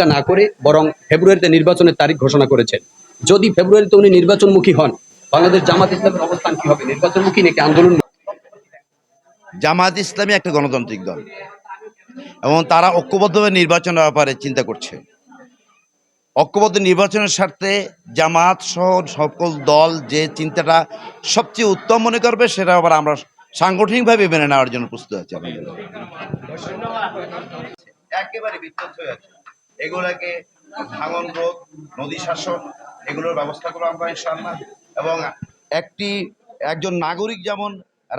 তোয়াক্কা না করে বরং ফেব্রুয়ারিতে নির্বাচনের তারিখ ঘোষণা করেছেন। যদি ফেব্রুয়ারিতে উনি নির্বাচনমুখী হন বাংলাদেশ জামাত ইসলামের অবস্থান কি হবে? নির্বাচনমুখী নাকি আন্দোলন? জামায়াত ইসলামী একটা গণতান্ত্রিক দল এবং তারা ঐক্যবদ্ধভাবে নির্বাচনের ব্যাপারে চিন্তা করছে। ঐক্যবদ্ধ নির্বাচনের স্বার্থে জামাত সহ সকল দল যে চিন্তাটা সবচেয়ে উত্তম মনে করবে সেটা আবার আমরা সাংগঠনিকভাবে মেনে নেওয়ার জন্য প্রস্তুত আছি আলহামদুলিল্লাহ। একেবারে বিধ্বস্ত হয়ে আছে। এগুলাকে ভাঙন রোধ নদী শাসন এগুলোর ব্যবস্থা করব আমরা ইনশাল্লাহ এবং একটি একজন নাগরিক যেমন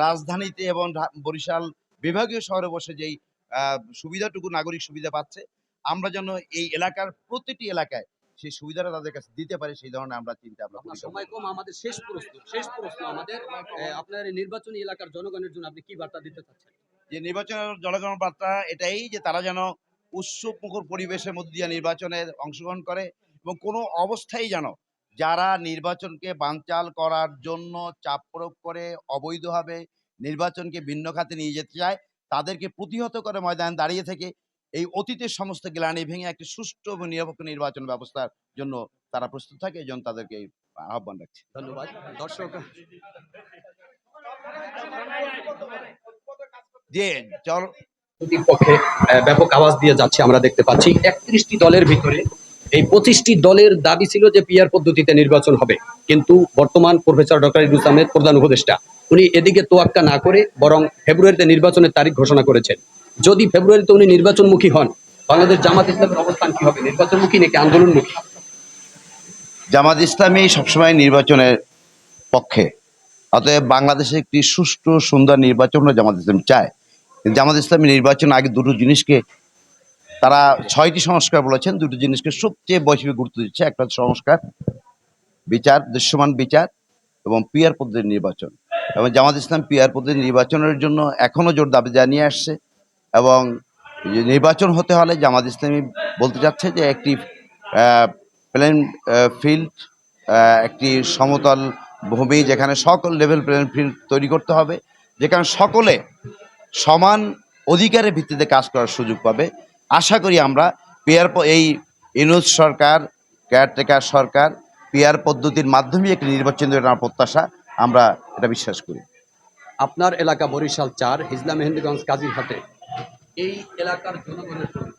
রাজধানীতে এবং বরিশাল বিভাগীয় শহরে বসে যেই সুবিধাটুকু নাগরিক সুবিধা পাচ্ছে আমরা যেন এই এলাকার প্রতিটি এলাকায় সেই সুবিধাটা তাদের কাছে দিতে পারি সেই ধরনের আমরা চিন্তা করি। সময় কম আমাদের শেষ প্রশ্ন শেষ প্রশ্ন আমাদের আপনার এই নির্বাচনী এলাকার জনগণের জন্য আপনি কি বার্তা দিতে চাচ্ছেন যে নির্বাচনের জনগণ বার্তা এটাই যে তারা যেন উৎসব মুখর পরিবেশের মধ্যে দিয়ে নির্বাচনে অংশগ্রহণ করে এবং কোনো অবস্থায় যেন যারা নির্বাচনকে বানচাল করার জন্য চাপ প্রয়োগ করে অবৈধভাবে নির্বাচনকে ভিন্ন খাতে নিয়ে যেতে চায় তাদেরকে প্রতিহত করে ময়দানে দাঁড়িয়ে থেকে এই অতীতের সমস্ত গ্লানি ভেঙে একটি সুষ্ঠু এবং নিরপেক্ষ নির্বাচন ব্যবস্থার জন্য তারা প্রস্তুত থাকে এই জন্য তাদেরকে আহ্বান রাখছি। ধন্যবাদ। দর্শক যে পক্ষে ব্যাপক আওয়াজ দিয়ে যাচ্ছে, আমরা দেখতে পাচ্ছি। একত্রিশটি দলের ভিতরে এই পঁচিশটি দলের দাবি ছিল যে পিআর পদ্ধতিতে নির্বাচন হবে। কিন্তু বর্তমান প্রফেসর ডক্টর ইদুস আহমেদ, প্রধান উপদেষ্টা, উনি এদিকে তোয়াক্কা না করে বরং ফেব্রুয়ারিতে নির্বাচনের তারিখ ঘোষণা করেছেন। যদি ফেব্রুয়ারিতে উনি নির্বাচনমুখী হন, বাংলাদেশ জামাত ইসলামের অবস্থান কি হবে? নির্বাচনমুখী নাকি আন্দোলনমুখী? জামাত ইসলামী সবসময় নির্বাচনের পক্ষে। অতএব বাংলাদেশে একটি সুষ্ঠু, সুন্দর নির্বাচন জামাত ইসলাম চায়। জামাত ইসলামী নির্বাচন আগে দুটো জিনিসকে তারা ছয়টি সংস্কার বলেছেন, দুটো জিনিসকে সবচেয়ে বেশি গুরুত্ব দিচ্ছে। একটা সংস্কার, বিচার, দৃশ্যমান বিচার এবং পিয়ার পদ্ধতির নির্বাচন। এবং জামাত ইসলাম পিয়ার পদ্ধতির নির্বাচনের জন্য এখনও জোর দাবি জানিয়ে আসছে এবং নির্বাচন হতে হলে জামাত ইসলামী বলতে চাচ্ছে যে একটি প্লেন ফিল্ড একটি সমতল ভূমি যেখানে সকল লেভেল প্লেন ফিল্ড তৈরি করতে হবে, যেখানে সকলে সমান অধিকারের ভিত্তিতে কাজ করার সুযোগ পাবে। আশা করি আমরা পেয়ার প- এই ইনুজ সরকার কেয়ারটেকার সরকার পেয়ার পদ্ধতির মাধ্যমে একটি নির্বাচন আমার প্রত্যাশা আমরা এটা বিশ্বাস করি। আপনার এলাকা বরিশাল চার হিজলা মেহেন্দিগঞ্জ কাজীরহাটে। এই এলাকার জনগণের